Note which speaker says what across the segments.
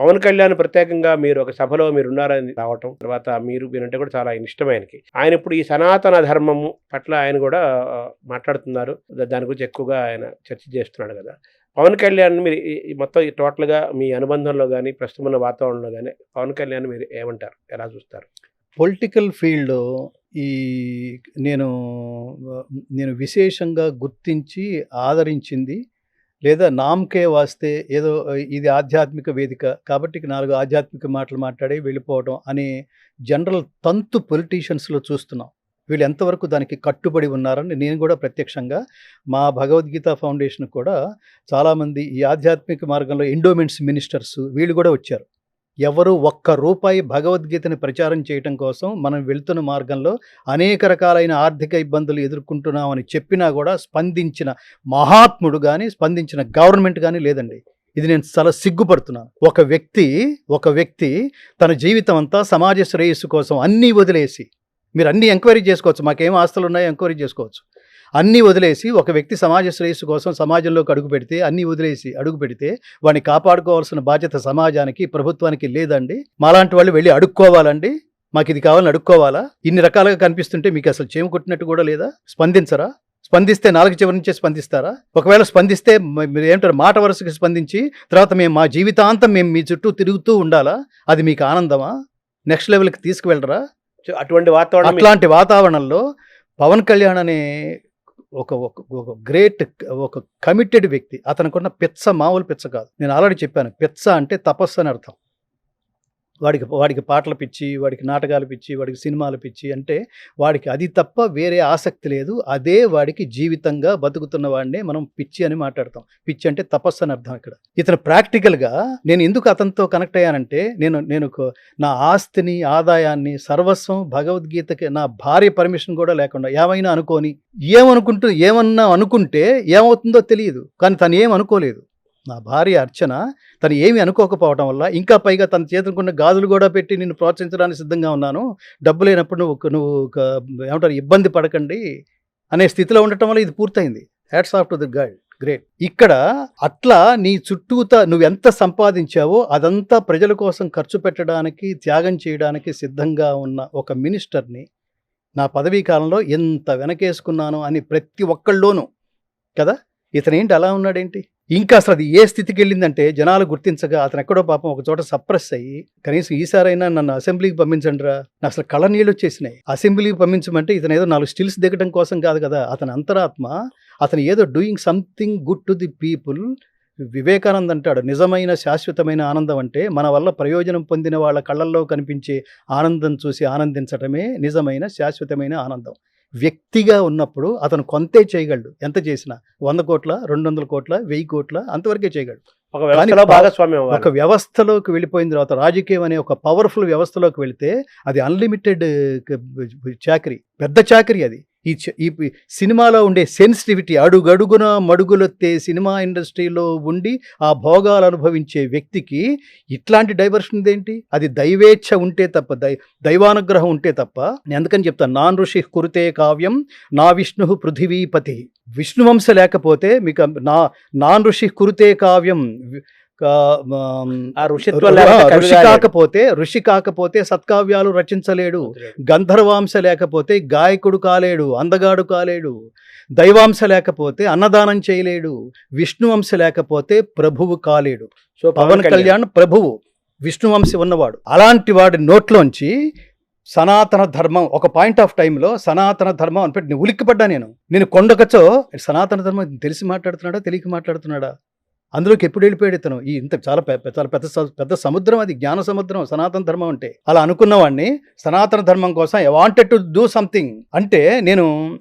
Speaker 1: పవన్ కళ్యాణ్ ప్రత్యేకంగా మీరు ఒక సభలో మీరు ఉన్నారని రావటం తర్వాత మీరు మీరంటే కూడా చాలా ఇష్టం ఆయనకి ఆయన ఇప్పుడు ఈ సనాతన ధర్మము పట్ల ఆయన కూడా మాట్లాడుతున్నారు. దాని గురించి ఎక్కువగా ఆయన చర్చ చేస్తున్నాడు కదా. పవన్ కళ్యాణ్ మీరు ఈ- మొత్తం ఈ టోటల్గా మీ అనుబంధంలో కానీ ప్రస్తుతం ఉన్న వాతావరణంలో కానీ పవన్ కళ్యాణ్ మీరు ఏమంటారు? ఎలా చూస్తారు?
Speaker 2: పొలిటికల్ ఫీల్డ్ ఈ నేను నేను విశేషంగా గుర్తించి ఆదరించింది లేదా నామకే వాస్తే ఏదో ఇది ఆధ్యాత్మిక వేదిక కాబట్టి నాలుగు ఆధ్యాత్మిక మాటలు మాట్లాడి వెళ్ళిపోవడం అనే జనరల్ తంతు పొలిటీషియన్స్లో చూస్తున్నాం. వీళ్ళు ఎంతవరకు దానికి కట్టుబడి ఉన్నారని నేను కూడా ప్రత్యక్షంగా మా భగవద్గీత ఫౌండేషన్ కూడా చాలామంది ఈ ఆధ్యాత్మిక మార్గంలో ఎండోమెంట్స్ మినిస్టర్స్ వీళ్ళు కూడా వచ్చారు. ఎవరు ఒక్క రూపాయి భగవద్గీతని ప్రచారం చేయటం కోసం మనం వెళ్తున్న మార్గంలో అనేక రకాలైన ఆర్థిక ఇబ్బందులు ఎదుర్కొంటున్నామని చెప్పినా కూడా స్పందించిన మహాత్ముడు కానీ స్పందించిన గవర్నమెంట్ కానీ లేదండి. ఇది నేను చాలా సిగ్గుపడుతున్నాను. ఒక వ్యక్తి ఒక వ్యక్తి తన జీవితం అంతా సమాజ శ్రేయస్సు కోసం అన్నీ వదిలేసి మీరు అన్నీ ఎంక్వైరీ చేసుకోవచ్చు. మాకేం ఆస్తులు ఉన్నాయో ఎంక్వైరీ చేసుకోవచ్చు. అన్నీ వదిలేసి ఒక వ్యక్తి సమాజ శ్రేయస్సు కోసం సమాజంలోకి అడుగు పెడితే అన్నీ వదిలేసి అడుగు పెడితే వాడిని కాపాడుకోవాల్సిన బాధ్యత సమాజానికి ప్రభుత్వానికి లేదండి. మాలాంటి వాళ్ళు వెళ్ళి అడుక్కోవాలండి. మాకు ఇది కావాలని అడుక్కోవాలా? ఇన్ని రకాలుగా కనిపిస్తుంటే మీకు అసలు చేమ కొట్టినట్టు కూడా లేదా? స్పందించరా? స్పందిస్తే నాలుగు చివరి నుంచే స్పందిస్తారా? ఒకవేళ స్పందిస్తే మీరు ఏమంటారు మాట వరుసకి స్పందించి తర్వాత మేము మా జీవితాంతం మేము మీ చుట్టూ తిరుగుతూ ఉండాలా? అది మీకు ఆనందమా? నెక్స్ట్ లెవెల్కి తీసుకువెళ్ళరా?
Speaker 1: అటువంటి వాతావరణం
Speaker 2: అట్లాంటి వాతావరణంలో పవన్ కళ్యాణ్ అనే ఒక ఒక గ్రేట్ ఒక కమిటెడ్ వ్యక్తి. అతనికి ఉన్న పిచ్చ మామూలు పిచ్చ కాదు. నేను ఆల్రెడీ చెప్పాను. పిచ్చ అంటే తపస్సు అని అర్థం. వాడికి వాడికి పాటలు పిచ్చి వాడికి నాటకాలు పిచ్చి వాడికి సినిమాలు పిచ్చి అంటే వాడికి అది తప్ప వేరే ఆసక్తి లేదు. అదే వాడికి జీవితంగా బతుకుతున్న వాడినే మనం పిచ్చి అని మాట్లాడతాం. పిచ్చి అంటే తపస్సు అని అర్థం ఇక్కడ. ఇతను ప్రాక్టికల్గా నేను ఎందుకు అతనితో కనెక్ట్ అయ్యానంటే నేను నేను నా ఆస్తిని ఆదాయాన్ని సర్వస్వం భగవద్గీతకి నా భార్య పర్మిషన్ కూడా లేకుండా ఏమైనా అనుకోని ఏమనుకుంటూ ఏమన్నా అనుకుంటే ఏమవుతుందో తెలియదు. కానీ తను ఏం అనుకోలేదు నా భార్య అర్చన తను ఏమి అనుకోకపోవడం వల్ల ఇంకా పైగా తన చేతులకున్న గాజులు కూడా పెట్టి నిన్ను ప్రోత్సహించడానికి సిద్ధంగా ఉన్నాను. డబ్బు లేనప్పుడు నువ్వు ఒక- నువ్వు ఒక ఏమంటారు? ఇబ్బంది పడకండి అనే స్థితిలో ఉండటం వల్ల ఇది పూర్తయింది. Hats off to the girl great ఇక్కడ అట్లా నీ చుట్టూతా నువ్వు ఎంత సంపాదించావో అదంతా ప్రజల కోసం ఖర్చు పెట్టడానికి త్యాగం చేయడానికి సిద్ధంగా ఉన్న ఒక మినిస్టర్ని నా పదవీ కాలంలో ఎంత వెనకేసుకున్నాను అని ప్రతి ఒక్కళ్ళలోనూ కదా? ఇతనేంటి అలా ఉన్నాడేంటి? ఇంకా అసలు అది ఏ స్థితికి వెళ్ళిందంటే జనాలు గుర్తించగా అతను ఎక్కడో పాపం ఒక చోట సప్రెస్ అయ్యి కనీసం ఈసారైనా నన్ను అసెంబ్లీకి పంపించండి రా నా అసలు కళ్ళ నీళ్ళు వచ్చేసినాయి. అసెంబ్లీకి పంపించమంటే ఇతను ఏదో నాలుగు స్టిల్స్ దిగడం కోసం కాదు కదా. అతని అంతరాత్మ అతను ఏదో doing something good to the people Vivekanand అంటాడు. నిజమైన శాశ్వతమైన ఆనందం అంటే మన వల్ల ప్రయోజనం పొందిన వాళ్ళ కళ్ళల్లో కనిపించే ఆనందం చూసి ఆనందించటమే నిజమైన శాశ్వతమైన ఆనందం. వ్యక్తిగా ఉన్నప్పుడు అతను కొంతే చేయగలడు. ఎంత చేసినా? వంద కోట్ల రెండు వందల కోట్ల వెయ్యి కోట్ల అంతవరకే చేయగలడు.
Speaker 1: ఒక
Speaker 2: వ్యవస్థలోకి వెళ్ళిపోయిన తర్వాత రాజకీయం అనే ఒక పవర్ఫుల్ వ్యవస్థలోకి వెళితే అది అన్లిమిటెడ్ చాకరీ పెద్ద చాకరీ అది. ఈ ఈ సినిమాలో ఉండే సెన్సిటివిటీ అడుగడుగున మడుగులొత్తే సినిమా ఇండస్ట్రీలో ఉండి ఆ భోగాలు అనుభవించే వ్యక్తికి ఇట్లాంటి డైవర్షన్ ఏంటి అది దైవేచ్ఛ ఉంటే తప్ప దై దైవానుగ్రహం ఉంటే తప్ప. నేను అందుకని చెప్తాను నాన్ ఋషి కురుతే కావ్యం నా విష్ణు పృథివీపతి విష్ణువంశ లేకపోతే మీకు నా నాన్ ఋషి కురుతే కావ్యం ఋషి. కాకపోతే ఋషి కాకపోతే సత్కావ్యాలు రచించలేడు. గంధర్వాంశ లేకపోతే గాయకుడు కాలేడు అందగాడు కాలేడు. దైవాంశ లేకపోతే అన్నదానం చేయలేడు. విష్ణువంశ లేకపోతే ప్రభువు కాలేడు.
Speaker 1: సో
Speaker 2: పవన్ కళ్యాణ్. ప్రభువు విష్ణువంశ ఉన్నవాడు. అలాంటి వాడి నోట్లోంచి సనాతన ధర్మం ఒక పాయింట్ ఆఫ్ టైంలో సనాతన ధర్మం అని పెట్టి ఉలిక్కిపడ్డా నేను. నేను కొండకచో సనాతన ధర్మం తెలిసి మాట్లాడుతున్నాడా తెలియక మాట్లాడుతున్నాడా? అందులోకి ఎప్పుడు వెళ్ళిపోయాడు ఇతను? ఈ ఇంత చాలా చాలా పెద్ద స- పెద్ద సముద్రం అది జ్ఞాన సముద్రం సనాతన ధర్మం అంటే. అలా అనుకున్నవాడిని సనాతన ధర్మం కోసం I wanted to do something అంటే నేను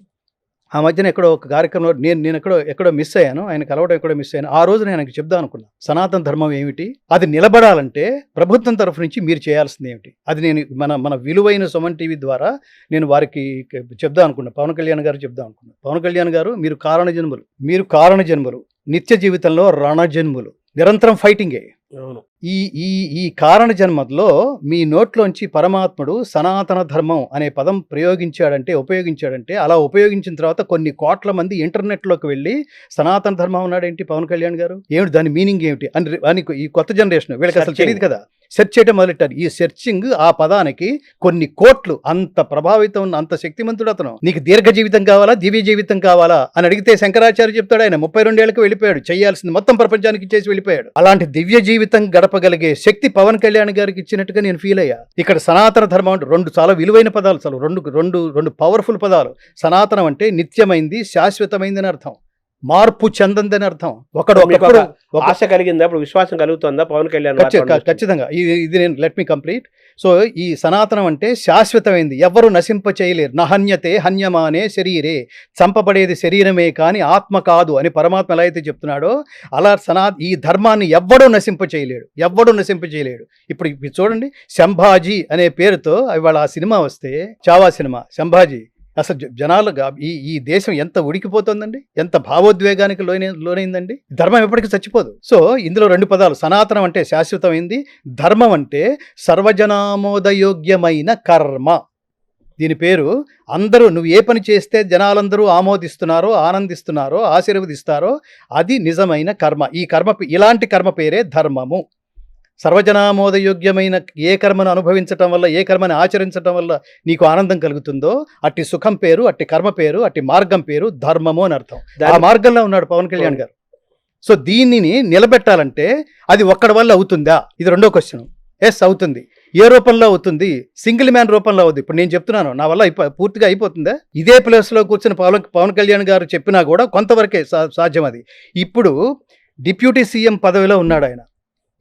Speaker 2: ఆ మధ్యన ఎక్కడో ఒక కార్యక్రమంలో నేను నేను ఎక్కడో ఎక్కడో మిస్ అయ్యాను. ఆయన కలవడం ఎక్కడో మిస్ అయ్యాను. ఆ రోజు నేను ఆయనకు చెప్దాం అనుకున్నా. సనాతన ధర్మం ఏమిటి? అది నిలబడాలంటే ప్రభుత్వం తరఫు నుంచి మీరు చేయాల్సింది ఏమిటి? అది నేను మన మన విలువైన సుమన్ టీవీ ద్వారా నేను వారికి చెప్దాం అనుకున్నా. పవన్ కళ్యాణ్ గారు చెప్దాం అనుకున్నా. పవన్ కళ్యాణ్ గారు మీరు కారణ జన్మలు. మీరు కారణ జన్మలు. నిత్య జీవితంలో రాణా జన్ములు నిరంతరం ఫైటింగే
Speaker 1: అవును.
Speaker 2: ఈ ఈ ఈ కారణ జన్మలో మీ నోట్లోంచి పరమాత్ముడు సనాతన ధర్మం అనే పదం ప్రయోగించాడంటే ఉపయోగించాడంటే అలా ఉపయోగించిన తర్వాత కొన్ని కోట్ల మంది ఇంటర్నెట్లోకి వెళ్ళి సనాతన ధర్మం ఉన్నాడేంటి పవన్ కళ్యాణ్ గారు? ఏమిటి దాని మీనింగ్ ఏమిటి? అని అని ఈ కొత్త జనరేషన్ వీళ్ళకి అసలు. తెలియదు కదా. సెర్చ్ చేయడం మొదలెట్టారు. ఈ సెర్చింగ్ ఆ పదానికి కొన్ని కోట్లు అంత ప్రభావితం ఉన్న అంత శక్తిమంతుడు అతను. నీకు దీర్ఘ జీవితం కావాలా? దివ్య జీవితం కావాలా? అని అడిగితే శంకరాచార్య చెప్తాడు ఆయన. ముప్పై రెండేళ్ళకు వెళ్ళిపోయాడు. చేయాల్సింది మొత్తం ప్రపంచానికి చేసి వెళ్ళిపోయాడు. అలాంటి దివ్య జీవితం గడపగలిగే శక్తి పవన్ కళ్యాణ్ గారికి ఇచ్చినట్టుగా నేను ఫీల్ అయ్యా. ఇక్కడ సనాతన ధర్మం అంటే రెండు చాలా విలువైన పదాలు చాలు. రెండు రెండు రెండు పవర్ఫుల్ పదాలు. సనాతనం అంటే నిత్యమైంది శాశ్వతమైంది అని అర్థం. మార్పు చెందందని అర్థం. ఒకడు
Speaker 1: ఆశ కలిగిందా ఇప్పుడు విశ్వాసం కలుగుతుందా? పవన్ కళ్యాణ్?
Speaker 2: ఖచ్చితంగా. ఇది ఇది నేను లెట్ మీ కంప్లీట్ సో ఈ సనాతనం అంటే శాశ్వతమైంది. ఎవ్వరు నశింప చేయలేరు. నహన్యతే హన్యమానే శరీరే. చంపబడేది శరీరమే కానీ ఆత్మ కాదు అని పరమాత్మ ఎలా అయితే చెప్తున్నాడో అలా సనా ఈ ధర్మాన్ని ఎవ్వడూ నశింప చేయలేడు. ఎవ్వడూ నశింప చేయలేడు. ఇప్పుడు ఇప్పుడు చూడండి. శంభాజీ అనే పేరుతో ఇవాళ ఆ సినిమా వస్తే చావా సినిమా. శంభాజీ. అసలు జనాలుగా ఈ ఈ దేశం ఎంత ఉడికిపోతుందండి? ఎంత భావోద్వేగానికి లోనే లోనైందండి? ధర్మం ఎప్పటికీ చచ్చిపోదు. సో ఇందులో రెండు పదాలు సనాతనం అంటే శాశ్వతమైంది ధర్మం అంటే సర్వజనామోదయోగ్యమైన కర్మ. దీని పేరు అందరూ నువ్వు ఏ పని చేస్తే జనాలందరూ ఆమోదిస్తున్నారో ఆనందిస్తున్నారో ఆశీర్వదిస్తారో అది నిజమైన కర్మ. ఈ కర్మ ఇలాంటి కర్మ పేరే ధర్మము. సర్వజనామోదయోగ్యమైన ఏ కర్మను అనుభవించటం వల్ల ఏ కర్మని ఆచరించటం వల్ల నీకు ఆనందం కలుగుతుందో అట్టి సుఖం పేరు అట్టి కర్మ పేరు అట్టి మార్గం పేరు ధర్మము అని అర్థం. ఆ మార్గంలో ఉన్నాడు పవన్ కళ్యాణ్ గారు. సో దీనిని నిలబెట్టాలంటే అది ఒక్కడి వల్ల అవుతుందా? ఇది రెండో క్వశ్చన్ ఎస్ అవుతుంది. ఏ రూపంలో అవుతుంది? సింగిల్ మ్యాన్ రూపంలో అవుతుంది ఇప్పుడు నేను చెప్తున్నాను నా వల్ల అయిపో పూర్తిగా అయిపోతుందా? ఇదే ప్లేస్లో కూర్చుని పవన్ పవన్ కళ్యాణ్ గారు చెప్పినా కూడా కొంతవరకే సా- సాధ్యం అది. ఇప్పుడు డిప్యూటీ సీఎం పదవిలో ఉన్నాడు ఆయన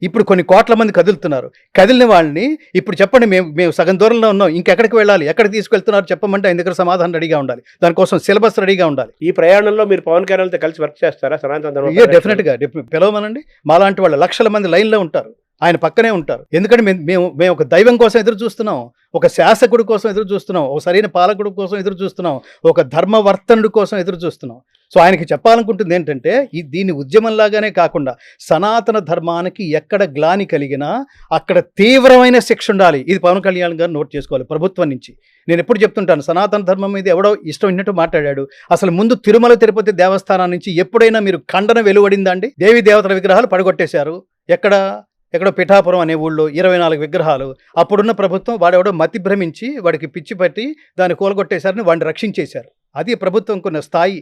Speaker 2: ఇప్పుడు కొన్ని కోట్ల మంది కదులుతున్నారు. కదిలిన వాళ్ళని ఇప్పుడు చెప్పండి మేము మేము సగం దూరంలో ఉన్నాం ఇంకెక్కడికి వెళ్ళాలి? ఎక్కడికి తీసుకెళ్తున్నారు చెప్పమంటే ఆయన దగ్గర సమాధానం రెడీగా ఉండాలి. దానికోసం సిలబస్ రెడీగా ఉండాలి.
Speaker 1: ఈ ప్రయాణంలో మీరు పవన్ కళ్యాణ్తో కలిసి వర్క్ చేస్తారా? సనాతన ధర్మ
Speaker 2: ఇయే డెఫినెట్గా. డెఫి- పిలవమనండి. మాలాంటి వాళ్ళు లక్షల మంది లైన్లో ఉంటారు. ఆయన పక్కనే ఉంటారు. ఎందుకంటే మేము మేము మేము ఒక దైవం కోసం ఎదురు చూస్తున్నాం ఒక శాసకుడి కోసం ఎదురు చూస్తున్నాం ఒక సరైన పాలకుడి కోసం ఎదురు చూస్తున్నాం ఒక ధర్మవర్తనుడి కోసం ఎదురు చూస్తున్నాం. సో ఆయనకి చెప్పాలనుకుంటుంది ఏంటంటే ఈ దీని ఉద్యమంలాగానే కాకుండా సనాతన ధర్మానికి ఎక్కడ గ్లాని కలిగినా అక్కడ తీవ్రమైన శిక్ష ఉండాలి. ఇది పవన్ కళ్యాణ్ గారు నోట్ చేసుకోవాలి ప్రభుత్వం నుంచి. నేను ఎప్పుడు చెప్తుంటాను సనాతన ధర్మం మీద ఎవడో ఇష్టం ఉన్నట్టు మాట్లాడాడు. అసలు ముందు తిరుమల తిరుపతి దేవస్థానం నుంచి ఎప్పుడైనా మీరు ఖండన వెలువడిందా అండి? దేవి దేవతల విగ్రహాలు పడగొట్టేశారు. ఎక్కడ? ఎక్కడో పిఠాపురం అనే ఊళ్ళో ఇరవై నాలుగు విగ్రహాలు. అప్పుడున్న ప్రభుత్వం వాడెవడో మతి భ్రమించి వాడికి పిచ్చి పట్టి దాన్ని కూలగొట్టేశారని వాడిని రక్షించేశారు. అది ప్రభుత్వంకున్న స్థాయి.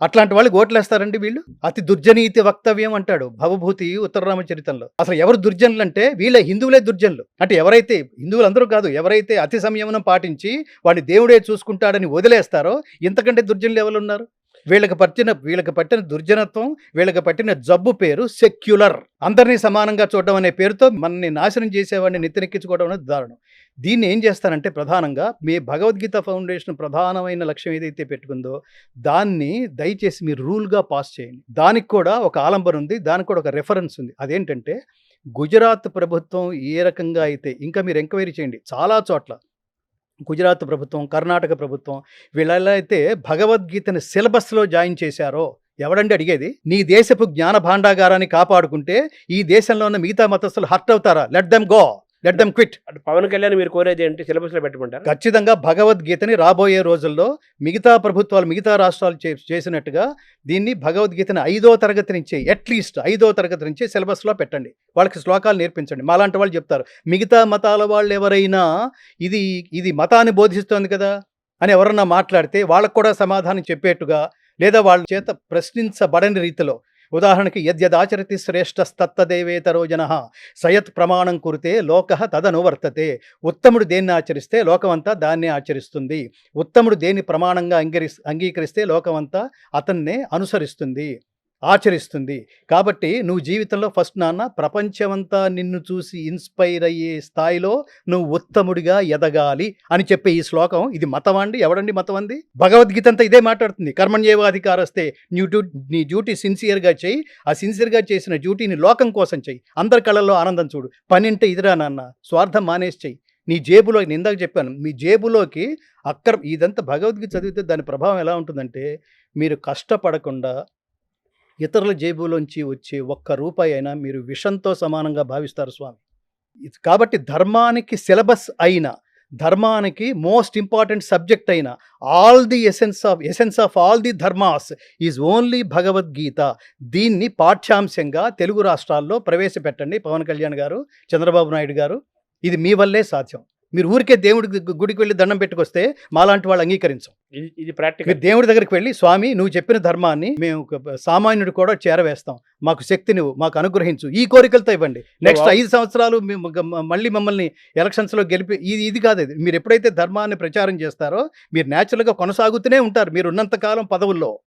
Speaker 2: అట్లాంటి వాళ్ళు ఓట్లేస్తారండి వీళ్ళు? అతి దుర్జనీతి వక్తవ్యం అంటాడు భవభూతి ఉత్తరరామ చరితంలో. అసలు ఎవరు దుర్జనులు అంటే వీళ్ళ హిందువులే దుర్జనులు. అంటే ఎవరైతే హిందువులు అందరూ కాదు ఎవరైతే అతి సంయమనం పాటించి వాడిని దేవుడే చూసుకుంటాడని వదిలేస్తారో ఇంతకంటే దుర్జనులు ఎవరు ఉన్నారు వీళ్ళకి పట్టిన వీళ్ళకి పట్టిన దుర్జనత్వం వీళ్ళకి పట్టిన జబ్బు పేరు సెక్యులర్. అందరినీ సమానంగా చూడడం అనే పేరుతో మనల్ని నాశనం చేసేవాడిని నెత్తినెక్కించుకోవడం అనేది దారుణం. దీన్ని ఏం చేస్తారంటే ప్రధానంగా మీ భగవద్గీత ఫౌండేషన్ ప్రధానమైన లక్ష్యం ఏదైతే పెట్టుకుందో దాన్ని దయచేసి మీరు రూల్గా పాస్ చేయండి. దానికి కూడా ఒక ఆలంబన ఉంది దానికి కూడా ఒక రెఫరెన్స్ ఉంది. అదేంటంటే గుజరాత్ ప్రభుత్వం ఏ రకంగా అయితే ఇంకా మీరు ఎంక్వైరీ చేయండి చాలా చోట్ల గుజరాత్ ప్రభుత్వం కర్ణాటక ప్రభుత్వం వీళ్ళెలా అయితే భగవద్గీతని సిలబస్లో జాయిన్ చేశారో? ఎవడండి అడిగేది? నీ దేశపు జ్ఞాన భాండాగారాన్ని కాపాడుకుంటే ఈ దేశంలో ఉన్న మిగతా మతస్థులు హర్ట్ అవుతారా? Let them go! Let them quit
Speaker 1: అంటే పవన్ కళ్యాణ్ మీరు కోరేది ఏంటి? సిలబస్లో పెట్టమంటారా?
Speaker 2: ఖచ్చితంగా భగవద్గీతని రాబోయే రోజుల్లో మిగతా ప్రభుత్వాలు మిగతా రాష్ట్రాలు చేసినట్టుగా దీన్ని భగవద్గీతని ఐదో తరగతి నుంచే అట్లీస్ట్ ఐదో తరగతి నుంచే సిలబస్లో పెట్టండి. వాళ్ళకి శ్లోకాలు నేర్పించండి. మాలాంటి వాళ్ళు చెప్తారు మిగతా మతాల వాళ్ళు ఎవరైనా ఇది ఇది మతాన్ని బోధిస్తోంది కదా అని ఎవరన్నా మాట్లాడితే వాళ్ళకు కూడా సమాధానం చెప్పేట్టుగా లేదా వాళ్ళ చేత ప్రశ్నించబడని రీతిలో ఉదాహరణకి యద్యదాచరతి శ్రేష్టస్తత్తదేవేతరో జన సయత్ ప్రమాణం కురితే లోక తదనువర్తతే ఉత్తముడు దేన్ని ఆచరిస్తే లోకమంతా దాన్నే ఆచరిస్తుంది ఉత్తముడు దేని ప్రమాణంగా అంగీరి అంగీకరిస్తే లోకమంతా అతన్నే అనుసరిస్తుంది. ఆచరిస్తుంది. కాబట్టి నువ్వు జీవితంలో ఫస్ట్ నాన్న ప్రపంచమంతా నిన్ను చూసి ఇన్స్పైర్ అయ్యే స్థాయిలో నువ్వు ఉత్తముడిగా ఎదగాలి అని చెప్పే ఈ శ్లోకం ఇది మతమండి ఎవడండి మతం భగవద్గీత అంతా ఇదే మాట్లాడుతుంది. కర్మణ్యేవాధికారస్తే నీ డ్యూ నీ డ్యూటీ సిన్సియర్గా చేయి. ఆ సిన్సియర్గా చేసిన డ్యూటీని లోకం కోసం చెయ్యి అందరి కళ్ళల్లో ఆనందం చూడు. పనింటే ఇదిరా నాన్న స్వార్థం మానేసి చెయ్యి నీ జేబులో నేను ఇందాక చెప్పాను మీ జేబులోకి అక్కర ఇదంతా భగవద్గీత చదివితే దాని ప్రభావం ఎలా ఉంటుందంటే మీరు కష్టపడకుండా ఇతరుల జేబులోంచి వచ్చే ఒక్క రూపాయి అయినా మీరు విషంతో సమానంగా భావిస్తారు స్వామి. కాబట్టి ధర్మానికి సిలబస్ అయిన ధర్మానికి మోస్ట్ ఇంపార్టెంట్ సబ్జెక్ట్ అయిన all the essence of essence of all the dharmas is only Bhagavad Gita. దీన్ని పాఠ్యాంశంగా తెలుగు రాష్ట్రాల్లో ప్రవేశపెట్టండి పవన్ కళ్యాణ్ గారు చంద్రబాబు నాయుడు గారు. ఇది మీ వల్లే సాధ్యం. మీరు ఊరికే దేవుడి గు- గుడికి వెళ్ళి దండం పెట్టుకొస్తే మాలాంటి వాళ్ళు అంగీకరించం.
Speaker 1: ఇది ప్రాక్టికల్
Speaker 2: మీరు దేవుడి దగ్గరికి వెళ్ళి స్వామి నువ్వు చెప్పిన ధర్మాన్ని మేము సామాన్యుడు కూడా చేరవేస్తాం. మాకు శక్తి నువ్వు మాకు అనుగ్రహించు. ఈ కోరికలతో ఇవ్వండి. నెక్స్ట్ ఐదు సంవత్సరాలు మళ్ళీ మమ్మల్ని ఎలక్షన్స్లో గెలిపి ఇది ఇది కాదు ఇది. మీరు ఎప్పుడైతే ధర్మాన్ని ప్రచారం చేస్తారో మీరు న్యాచురల్గా కొనసాగుతూనే ఉంటారు. మీరు ఉన్నంత కాలం పదవుల్లో.